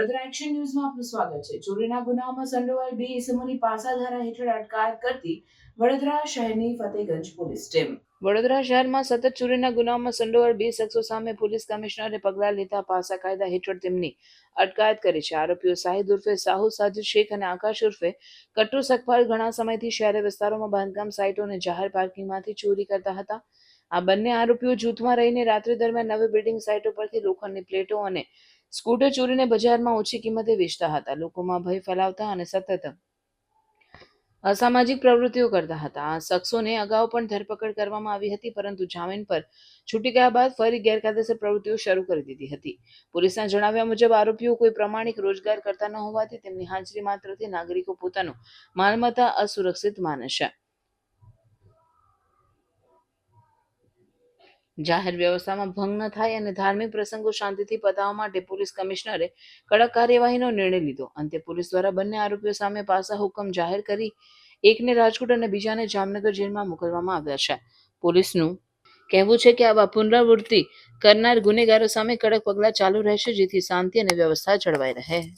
આપનું સ્વાગત છે. ચોરીના ગુનાઓમાં સંડોવાયેલ બે ઇસમોની પાસાધારા હેઠળ અટકાયત કરતી વડોદરા શહેરની ફતેગંજ પોલીસ ટીમ. વડોદરા શહેરમાં સતત ચોરીના ગુનાઓમાં સંડોવાયેલ બે શખ્સો સામે પોલીસ કમિશનરે પગલાં લેતા પાસા કાયદા હેઠળ તેમની અટકાયત કરી છે. આરોપીઓ સાહિદ ઉર્ફે સાહુ સાજુ શેખ અને આકાશ ઉર્ફે કટ્ટુ સખપાલ ઘણા સમયથી શહેરી વિસ્તારોમાં બાંધકામ સાઇટો અને જાહેર પાર્કિંગમાંથી ચોરી કરતા હતા. આ બંને આરોપીઓ જૂથમાં રહીને રાત્રિ દરમિયાન નવી બિલ્ડિંગ સાઇટ પરથી લોખંડની પ્લેટો અને સ્કૂટર ચોરીને બજારમાં ઓછી કિંમતે વેચતા હતા. લોકોમાં ભય ફેલાવતા અને સતત અસામાજિક પ્રવૃત્તિઓ કરતા હતા. આ શખ્સોને અગાઉ પણ ધરપકડ કરવામાં આવી હતી, પરંતુ જામીન પર છૂટી ગયા બાદ ફરી ગેરકાયદેસર પ્રવૃત્તિઓ શરૂ કરી દીધી હતી. પોલીસના જણાવ્યા મુજબ, આરોપીઓ કોઈ પ્રમાણિક રોજગાર કરતા ન હોવાથી તેમની હાજરી માત્રથી નાગરિકો પોતાનું માલમત્તા અસુરક્ષિત માને છે. જાહેર વ્યવસ્થામાં ભંગ ન થાય અને ધાર્મિક પ્રસંગો શાંતિથી પતાવવા માટે પોલીસ કમિશનરે કડક કાર્યવાહીનો નિર્ણય લીધો. અંતે પોલીસ દ્વારા બંને આરોપીઓ સામે પાસા હુકમ જાહેર કરી એકને રાજકોટ અને બીજાને જામનગર જેલમાં મોકલવામાં આવ્યા છે. પોલીસનું કહેવું છે કે આવા પુનરાવૃત્તિ કરનાર ગુનેગારો સામે કડક પગલાં ચાલુ રહેશે, જેથી શાંતિ અને વ્યવસ્થા જળવાઈ રહે.